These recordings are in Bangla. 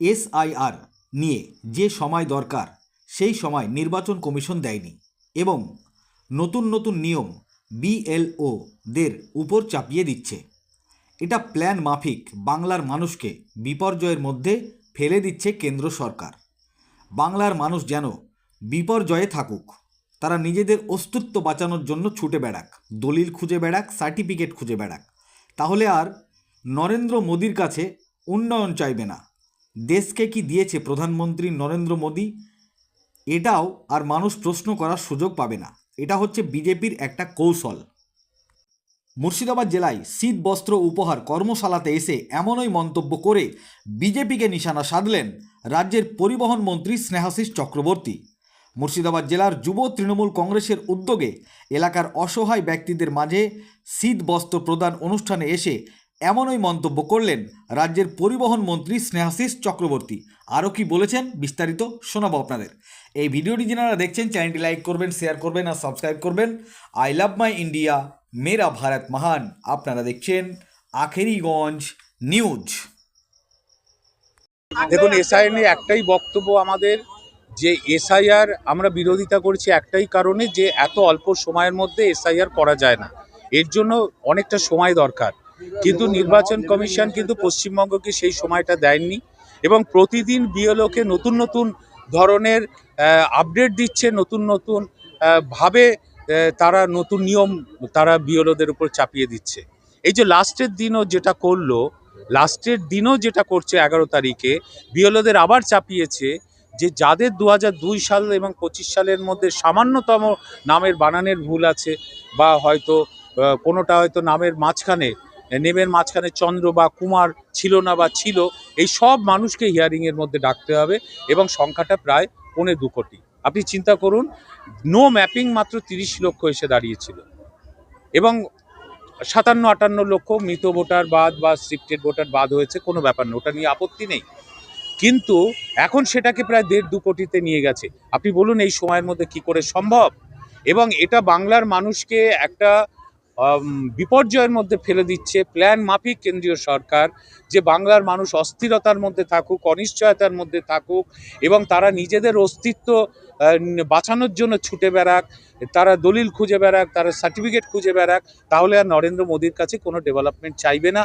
এসআইআর নিয়ে যে সময় দরকার, সেই সময় নির্বাচন কমিশন দেয়নি এবং নতুন নতুন নিয়ম বিএলও দের উপর চাপিয়ে দিচ্ছে। এটা প্ল্যান মাফিক বাংলার মানুষকে বিপর্যয়ের মধ্যে ফেলে দিচ্ছে কেন্দ্র সরকার। বাংলার মানুষ যেন বিপর্যয়ে থাকুক, তারা নিজেদের অস্তিত্ব বাঁচানোর জন্য ছুটে বেড়াক, দলিল খুঁজে বেড়াক, সার্টিফিকেট খুঁজে বেড়াক। তাহলে আর নরেন্দ্র মোদির কাছে উন্নয়ন চাইবে না। দেশকে কি দিয়েছে প্রধানমন্ত্রী নরেন্দ্র মোদী? এটাও আর মানুষ প্রশ্ন করার সুযোগ পাবে না। এটা হচ্ছে বিজেপির একটা কৌশল। মুর্শিদাবাদ জেলায় শীত বস্ত্র উপহার কর্মশালাতে এসে এমনই মন্তব্য করে বিজেপিকে নিশানা সাধলেন রাজ্যের পরিবহন মন্ত্রী স্নেহাশিস চক্রবর্তী। মুর্শিদাবাদ জেলার যুব তৃণমূল কংগ্রেসের উদ্যোগে এলাকার অসহায় ব্যক্তিদের মাঝে শীত বস্ত্র প্রদান অনুষ্ঠানে এসে এমনই মন্তব্য করলেন রাজ্যের পরিবহন মন্ত্রী স্নেহাশিস চক্রবর্তী। আরও কি বলেছেন বিস্তারিত শোনাবো আপনাদের। এই ভিডিওটি যারা দেখছেন, চ্যানেলটি লাইক করবেন, শেয়ার করবেন আর সাবস্ক্রাইব করবেন। আই লাভ মাই ইন্ডিয়া, মেরা ভারত মহান। আপনারা দেখছেন আখেরিগঞ্জ নিউজ। দেখুন এসআইআর নিয়ে একটাই বক্তব্য আমাদের, যে এসআইআর আমরা বিরোধিতা করছি একটাই কারণে যে এত অল্প সময়ের মধ্যে এসআইআর করা যায় না। এর জন্য অনেকটা সময় দরকার। কিন্তু নির্বাচন কমিশন কিন্তু পশ্চিমবঙ্গকে সেই সময়টা দেয়নি এবং প্রতিদিন বিএলওকে নতুন নতুন ধরনের আপডেট দিচ্ছে, নতুন নতুন ভাবে তারা নতুন নিয়ম তারা বিএলওদের উপর চাপিয়ে দিচ্ছে। এই যে লাস্টের দিনও যেটা করল, লাস্টের দিনও যেটা করছে এগারো তারিখে, বিএলওদের আবার চাপিয়েছে যে যাদের দু দুই সাল এবং পঁচিশ সালের মধ্যে সামান্যতম নামের বানানের ভুল আছে বা হয়তো কোনোটা হয়তো নামের মাঝখানে নেমের মাঝখানে চন্দ্র বা কুমার ছিল না বা ছিল, এই সব মানুষকে হিয়ারিংয়ের মধ্যে ডাকতে হবে এবং সংখ্যাটা প্রায় পৌনে দু কোটি। আপনি চিন্তা করুন নো ম্যাপিং মাত্র তিরিশ লক্ষ এসে দাঁড়িয়েছিল। এবং সাতান্ন, আটান্ন লক্ষ মৃত ভোটার বাদ বা স্ট্রিক্টেড ভোটার বাদ হয়েছে, কোনো ব্যাপার না, ওটা নিয়ে আপত্তি নেই। কিন্তু এখন সেটাকে প্রায় দেড় দু কোটিতে নিয়ে গেছে। আপনি বলুন এই সময়ের মধ্যে কি করে সম্ভব? এবং এটা বাংলার মানুষকে একটা বিপর্যয়ের মধ্যে ফেলে দিচ্ছে। প্ল্যান মাফিক কেন্দ্রীয় সরকার যে বাংলার মানুষ অস্থিরতার মধ্যে থাকুক, অনিশ্চয়তার মধ্যে থাকুক এবং তারা নিজেদের অস্তিত্ব বাঁচানোর জন্য ছুটে বেড়াক, তারা দলিল খুঁজে বেড়াক, তারা সার্টিফিকেট খুঁজে বেড়াক, তাহলে আর নরেন্দ্র মোদীর কাছে কোনো ডেভেলপমেন্ট চাইবে না।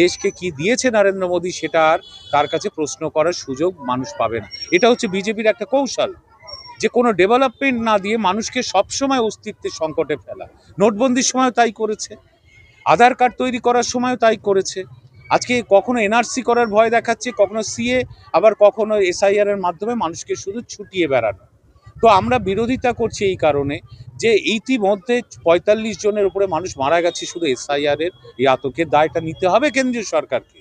দেশকে কি দিয়েছে নরেন্দ্র মোদী সেটা আর তার কাছে প্রশ্ন করার সুযোগ মানুষ পাবে না। এটা হচ্ছে বিজেপির একটা কৌশল। যে কোনো ডেভেলপমেন্ট না দিয়ে মানুষকে সবসময় অস্তিত্বের সংকটে ফেলা। নোটবন্দির সময়ও তাই করেছে। আধার কার্ড তৈরি করার সময়ও তাই করেছে। আজকে কখনো এনআরসি করার ভয় দেখাচ্ছে, কখনো সিএ, আবার কখনো এসআইআর এর মাধ্যমে মানুষকে শুধু ছুটিয়ে বেড়ানো। তো আমরা বিরোধিতা করছি এই কারণে যে ইতিমধ্যে পঁয়তাল্লিশ জনের উপরে মানুষ মারা গেছে শুধু এসআইআর এর এই আতঙ্কের দায়টা নিতে হবে কেন্দ্রীয় সরকারকে।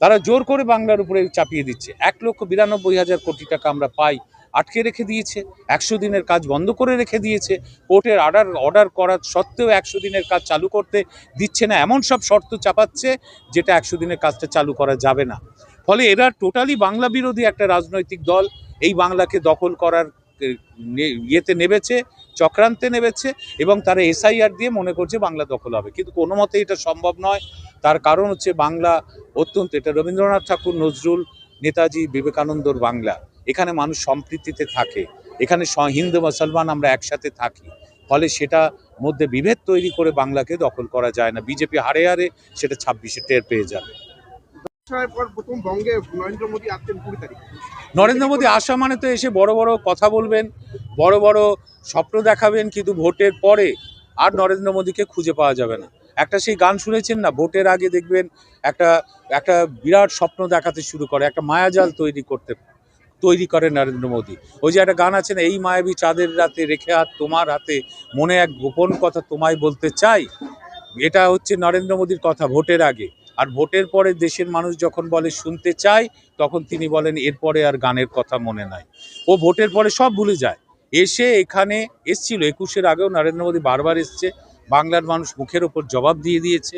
তারা জোর করে বাংলার উপরে চাপিয়ে দিচ্ছে। এক লক্ষ বিরানব্বই হাজার কোটি টাকা আমরা পাই আটকে রেখে দিয়েছে, একশো দিনের কাজ বন্ধ করে রেখে দিয়েছে, কোর্টের অর্ডার অর্ডার করার সত্ত্বেও একশো দিনের কাজ চালু করতে দিচ্ছে না। এমন সব শর্ত চাপাচ্ছে যেটা একশো দিনের কাজটা চালু করা যাবে না। ফলে এরা টোটালি বাংলা বিরোধী একটা রাজনৈতিক দল। এই বাংলাকে দখল করার ইয়েতে নেবেছে চক্রান্তে নেবেছে এবং তারা এসআইআর দিয়ে মনে করছে বাংলা দখল হবে। কিন্তু কোনো মতে এটা সম্ভব নয়। তার কারণ হচ্ছে বাংলা অত্যন্ত, এটা রবীন্দ্রনাথ ঠাকুর, নজরুল নেতাজি, বিবেকানন্দর বাংলা। এখানে মানুষ সম্প্রীতিতে থাকে। এখানে হিন্দু মুসলমান আমরা একসাথে থাকি। ফলে সেটা মধ্যে বিভেদ তৈরি করে বাংলাকে দখল করা যায় না। বিজেপি হারে হারে সেটা ছাব্বিশে টের পেয়ে যাবে। নরেন্দ্র মোদী আসা মানে তো এসে বড় বড় কথা বলবেন বড় বড় স্বপ্ন দেখাবেন কিন্তু ভোটের পরে আর নরেন্দ্র মোদীকে খুঁজে পাওয়া যাবে না। একটা সেই গান শুনেছেন না? ভোটের আগে দেখবেন একটা একটা বিরাট স্বপ্ন দেখাতে শুরু করে একটা মায়াজাল তৈরি করতে তৈরি করে নরেন্দ্র মোদী। ওই যে একটা গান আছে না, এই মায়াবী চাঁদের রাতে রেখে হাত তোমার হাতে মনে এক গোপন কথা তোমায় বলতে চাই। এটা হচ্ছে নরেন্দ্র মোদীর কথা ভোটের আগে। আর ভোটের পরে দেশের মানুষ যখন বলে শুনতে চাই তখন তিনি বলেন, এরপরে আর গানের কথা মনে নাই। ও ভোটের পরে সব ভুলে যায়। এসে এখানে এসছিল, একুশের আগেও নরেন্দ্র মোদী বারবার এসছে। বাংলার মানুষ মুখের ওপর জবাব দিয়ে দিয়েছে।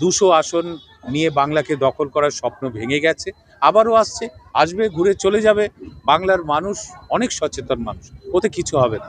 দুশো আসন নিয়ে বাংলাকে দখল করার স্বপ্ন ভেঙে গেছে। আবারও আসছে, আসবে, ঘুরে চলে যাবে। বাংলার মানুষ অনেক সচেতন মানুষ, ওতে কিছু হবে না।